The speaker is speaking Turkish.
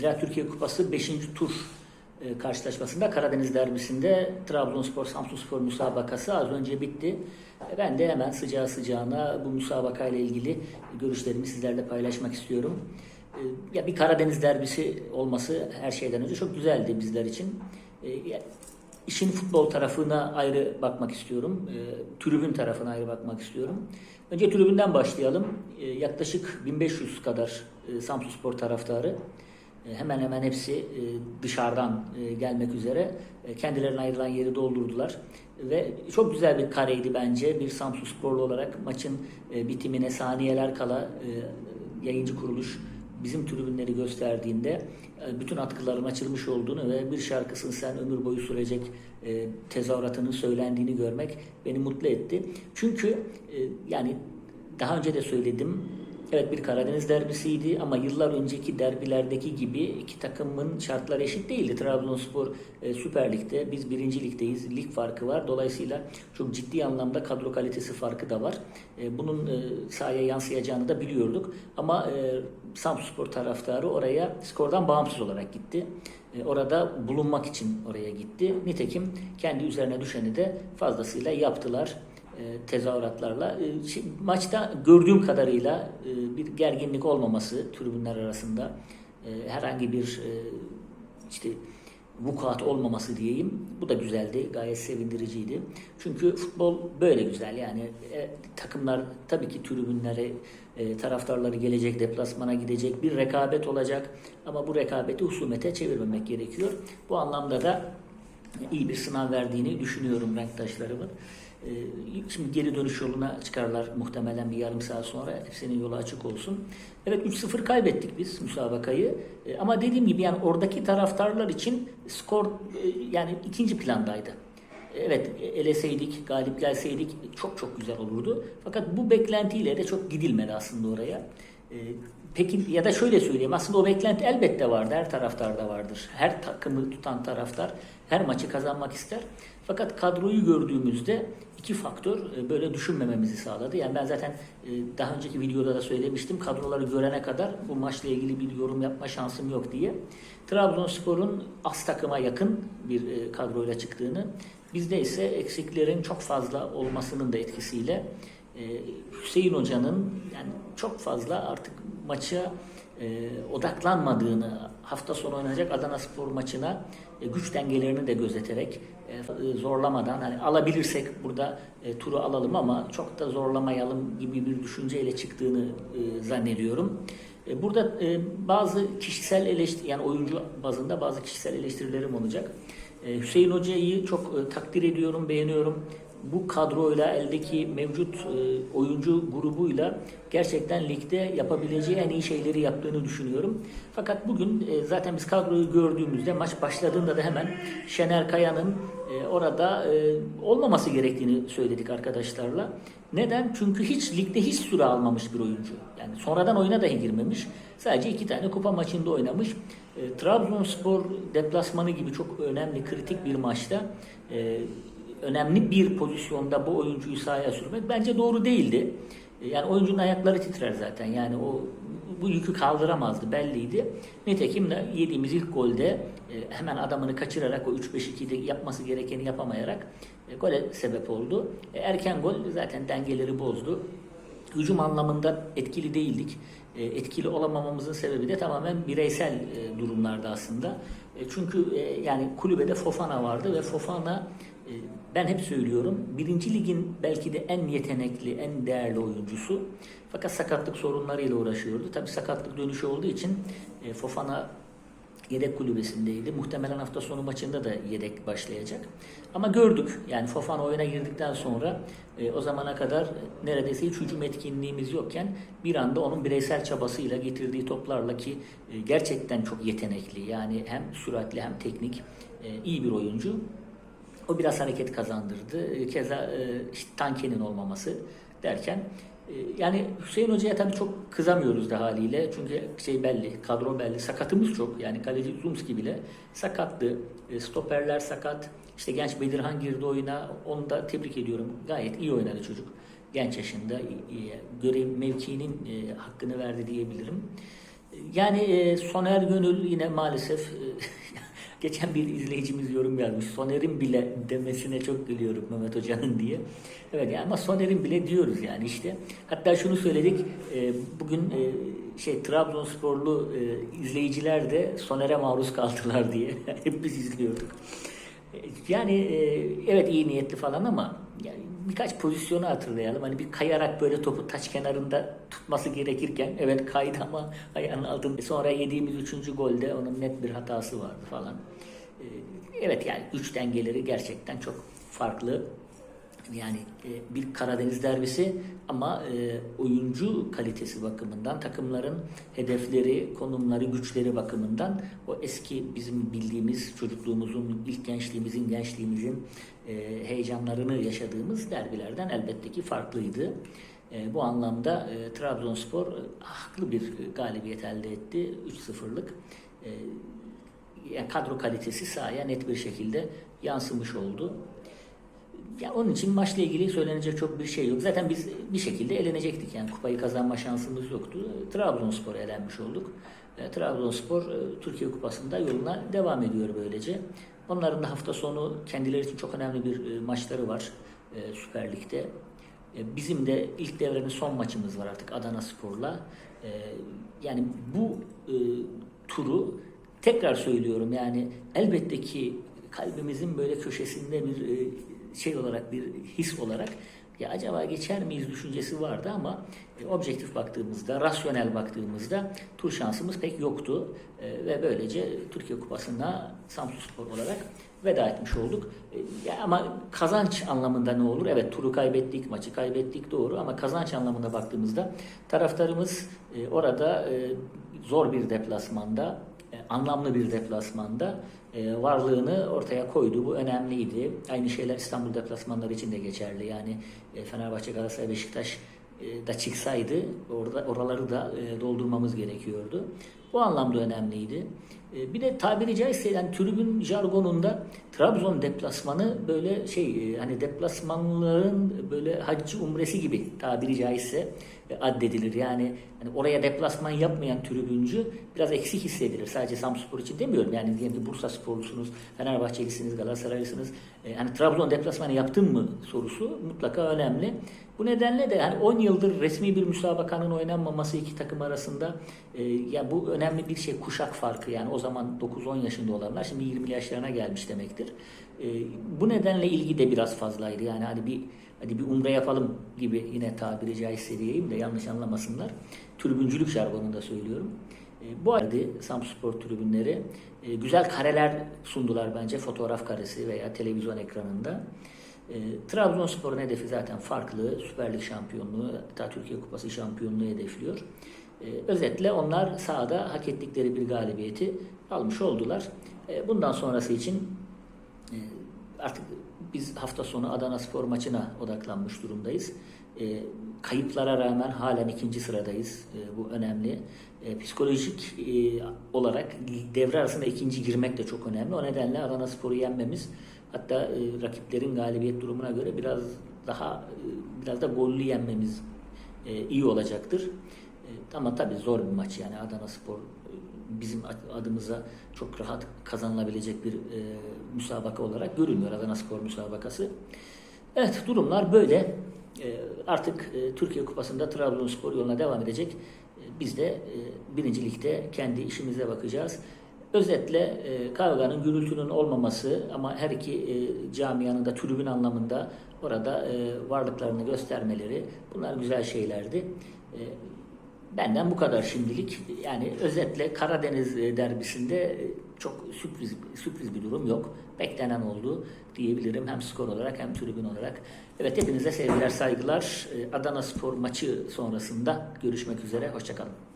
Ziraat Türkiye Kupası 5. tur e, karşılaşmasında Karadeniz derbisinde Trabzonspor Samsunspor müsabakası az önce bitti. E, Ben de hemen sıcağı sıcağına bu müsabakayla ilgili görüşlerimi sizlerle paylaşmak istiyorum. E, Ya bir Karadeniz derbisi olması her şeyden önce çok güzeldi bizler için. İşin futbol tarafına ayrı bakmak istiyorum. Tribün tarafına ayrı bakmak istiyorum. Önce tribünden başlayalım. Yaklaşık 1500 kadar Samsunspor taraftarı. E, hemen hemen hepsi e, dışarıdan e, gelmek üzere kendilerine ayrılan yeri doldurdular. Ve çok güzel bir kareydi bence. Bir Samsunsporlu olarak maçın bitimine saniyeler kala yayıncı kuruluş bizim tribünleri gösterdiğinde bütün atkıların açılmış olduğunu ve bir şarkısın sen ömür boyu sürecek tezahüratının söylendiğini görmek beni mutlu etti. Çünkü yani daha önce de söyledim. Evet bir Karadeniz derbisiydi ama yıllar önceki derbilerdeki gibi iki takımın şartları eşit değildi. Trabzonspor e, Süper Lig'de, biz birinci ligdeyiz. Lig farkı var. Dolayısıyla çok ciddi anlamda kadro kalitesi farkı da var. E, bunun e, sahaya yansıyacağını da biliyorduk. Ama e, Samsunspor taraftarı oraya skordan bağımsız olarak gitti. E, orada bulunmak için oraya gitti. Nitekim kendi üzerine düşeni de fazlasıyla yaptılar tezahüratlarla. E, maçta gördüğüm kadarıyla e, bir gerginlik olmaması tribünler arasında e, herhangi bir e, işte vukuat olmaması diyeyim. Bu da güzeldi. Gayet sevindiriciydi. Çünkü futbol böyle güzel. Yani e, takımlar tabii ki tribünlere e, taraftarları gelecek, deplasmana gidecek bir rekabet olacak. Ama bu rekabeti husumete çevirmemek gerekiyor. Bu anlamda da iyi bir sınav verdiğini düşünüyorum renktaşlarımın. Ee, Şimdi geri dönüş yoluna çıkarlar muhtemelen bir yarım saat sonra. Hepsinin yolu açık olsun. Evet 3-0 kaybettik biz müsabakayı. Ee, Ama dediğim gibi yani oradaki taraftarlar için skor e, yani ikinci plandaydı. Evet eleseydik, galip gelseydik çok çok güzel olurdu. Fakat bu beklentiyle de çok gidilmedi aslında oraya. Peki ya da şöyle söyleyeyim aslında o beklenti elbette vardı her taraftarda vardır. Her takımı tutan taraftar her maçı kazanmak ister. Fakat kadroyu gördüğümüzde iki faktör e, böyle düşünmememizi sağladı. Yani ben zaten e, daha önceki videoda da söylemiştim kadroları görene kadar bu maçla ilgili bir yorum yapma şansım yok diye. Trabzonspor'un az takıma yakın bir e, kadroyla çıktığını bizde ise eksiklerin çok fazla olmasının da etkisiyle e, Hüseyin Hoca'nın yani çok fazla artık maça e, odaklanmadığını, hafta sonu oynanacak Adana Spor maçına e, güç dengelerini de gözeterek e, zorlamadan hani alabilirsek burada e, turu alalım ama çok da zorlamayalım gibi bir düşünceyle çıktığını e, zannediyorum. E, burada e, bazı kişisel eleştiri yani oyuncu bazında bazı kişisel eleştirilerim olacak. E, Hüseyin Hoca'yı çok e, takdir ediyorum, beğeniyorum bu kadroyla eldeki mevcut e, oyuncu grubuyla gerçekten ligde yapabileceği en iyi şeyleri yaptığını düşünüyorum. Fakat bugün e, zaten biz kadroyu gördüğümüzde maç başladığında da hemen Şener Kaya'nın e, orada olmaması gerektiğini söyledik arkadaşlarla. Neden? Çünkü hiç ligde hiç süre almamış bir oyuncu. Yani sonradan oyuna dahi girmemiş. Sadece iki tane kupa maçında oynamış. Trabzonspor deplasmanı gibi çok önemli, kritik bir maçta önemli bir pozisyonda bu oyuncuyu sahaya sürmek bence doğru değildi. E, Yani oyuncunun ayakları titrer zaten. Yani o bu yükü kaldıramazdı belliydi. Nitekim de yediğimiz ilk golde e, hemen adamını kaçırarak o 3-5-2'de yapması gerekeni yapamayarak e, gole sebep oldu. Erken gol zaten dengeleri bozdu. Hücum anlamında etkili değildik. Etkili olamamamızın sebebi de tamamen bireysel durumlarda aslında. Çünkü yani kulübede Fofana vardı ve Fofana ben hep söylüyorum birinci ligin belki de en yetenekli, en değerli oyuncusu. Fakat sakatlık sorunlarıyla uğraşıyordu. Tabii sakatlık dönüşü olduğu için e, Fofana yedek kulübesindeydi. Muhtemelen hafta sonu maçında da yedek başlayacak. Ama gördük yani Fofana oyuna girdikten sonra e, o zamana kadar neredeyse hiç hücum etkinliğimiz yokken bir anda onun bireysel çabasıyla getirdiği toplarla ki e, gerçekten çok yetenekli yani hem süratli hem teknik e, iyi bir oyuncu. O biraz hareket kazandırdı. E, Keza e, işte Tanke'nin olmaması derken e, yani Hüseyin Hoca'ya tabii çok kızamıyoruz da haliyle. Çünkü şey belli, kadro belli. Sakatımız çok. Yani kaleci Zumski bile sakattı. Stoperler sakat. İşte genç Bedirhan girdi oyuna. Onu da tebrik ediyorum. Gayet iyi oynadı çocuk. Genç yaşında görev mevkiinin hakkını verdi diyebilirim. Yani Soner Gönül yine maalesef geçen bir izleyicimiz yorum yazmış. Soner'in bile demesine çok gülüyorum Mehmet Hoca'nın diye. Evet yani ama Soner'in bile diyoruz yani işte. Hatta şunu söyledik. e, bugün e, şey Trabzonsporlu e, izleyiciler de Soner'e maruz kaldılar diye. Hep biz izliyorduk. E, Yani e, evet iyi niyetli falan ama birkaç pozisyonu hatırlayalım. Hani bir kayarak böyle topu taç kenarında tutması gerekirken evet kaydı ama ayağının altında. Sonra yediğimiz üçüncü golde onun net bir hatası vardı falan. E, Evet yani güç dengeleri gerçekten çok farklı. Yani e, bir Karadeniz derbisi ama e, oyuncu kalitesi bakımından, takımların hedefleri, konumları, güçleri bakımından o eski bizim bildiğimiz çocukluğumuzun, ilk gençliğimizin, gençliğimizin e, heyecanlarını yaşadığımız derbilerden elbette ki farklıydı. E, bu anlamda e, Trabzonspor e, haklı bir galibiyet elde etti. 3-0'lık. E, yani kadro kalitesi sahaya net bir şekilde yansımış oldu. Ya onun için maçla ilgili söylenecek çok bir şey yok. Zaten biz bir şekilde elenecektik. Yani kupayı kazanma şansımız yoktu. Trabzonspor'a elenmiş olduk. E, Trabzonspor e, Türkiye Kupası'nda yoluna devam ediyor böylece. Onların da hafta sonu kendileri için çok önemli bir e, maçları var e, Süper Lig'de. E, Bizim de ilk devrenin son maçımız var artık Adana Spor'la. E, Yani bu e, turu tekrar söylüyorum yani elbette ki kalbimizin böyle köşesinde bir e, şey olarak bir his olarak ya acaba geçer miyiz düşüncesi vardı ama e, objektif baktığımızda, rasyonel baktığımızda tur şansımız pek yoktu. E, ve böylece Türkiye Kupası'na Samsunspor olarak veda etmiş olduk. E, ama kazanç anlamında ne olur? Evet turu kaybettik, maçı kaybettik doğru ama kazanç anlamında baktığımızda taraftarımız e, orada e, zor bir deplasmanda anlamlı bir deplasmanda e, varlığını ortaya koydu. Bu önemliydi. Aynı şeyler İstanbul deplasmanları için de geçerli. Yani e, Fenerbahçe, Galatasaray, Beşiktaş e, da çıksaydı orada oraları da e, doldurmamız gerekiyordu. Bu anlamda önemliydi. E, Bir de tabiri caizse yani tribün jargonunda Trabzon deplasmanı böyle şey e, hani deplasmanların böyle haccı umresi gibi tabiri caizse e, addedilir. Yani hani oraya deplasman yapmayan tribüncü biraz eksik hissedilir. Sadece Samspor için demiyorum. Yani diyelim ki Bursa sporlusunuz, Fenerbahçelisiniz, Galatasaraylısınız. E, hani Trabzon deplasmanı yaptın mı sorusu mutlaka önemli. Bu nedenle de hani 10 yıldır resmi bir müsabakanın oynanmaması iki takım arasında e, ya bu önemli bir şey kuşak farkı yani o zaman 9-10 yaşında olanlar şimdi 20 yaşlarına gelmiş demektir. E, bu nedenle ilgi de biraz fazlaydı. Yani hani bir hadi bir umre yapalım gibi yine tabiri caizse diyeyim de yanlış anlamasınlar. Tribüncülük jargonunda söylüyorum. E, bu arada Samspor tribünleri e, güzel kareler sundular bence fotoğraf karesi veya televizyon ekranında. E, Trabzonspor'un hedefi zaten farklı. Süper Lig şampiyonluğu, hatta Türkiye Kupası şampiyonluğu hedefliyor. Özetle onlar sahada hak ettikleri bir galibiyeti almış oldular. Bundan sonrası için artık biz hafta sonu Adana Spor maçına odaklanmış durumdayız. E, kayıplara rağmen halen ikinci sıradayız. E, bu önemli. E, psikolojik e, olarak devre arasında ikinci girmek de çok önemli. O nedenle Adana Spor'u yenmemiz hatta e, rakiplerin galibiyet durumuna göre biraz daha e, biraz da gollü yenmemiz e, iyi olacaktır. E, ama tabii zor bir maç yani Adana Spor e, bizim adımıza çok rahat kazanılabilecek bir e, müsabaka olarak görünmüyor Adana Spor müsabakası. Evet durumlar böyle. E, artık e, Türkiye Kupası'nda Trabzonspor yoluna devam edecek. E, biz de e, birinci ligde kendi işimize bakacağız. Özetle e, kavganın, gürültünün olmaması ama her iki e, camianın da tribün anlamında orada e, varlıklarını göstermeleri bunlar güzel şeylerdi. E, Benden bu kadar şimdilik. Yani özetle Karadeniz e, derbisinde e, çok sürpriz sürpriz bir durum yok. Beklenen oldu diyebilirim hem skor olarak hem tribün olarak. Evet hepinize sevgiler saygılar. E, Adana Spor maçı sonrasında görüşmek üzere. Hoşçakalın.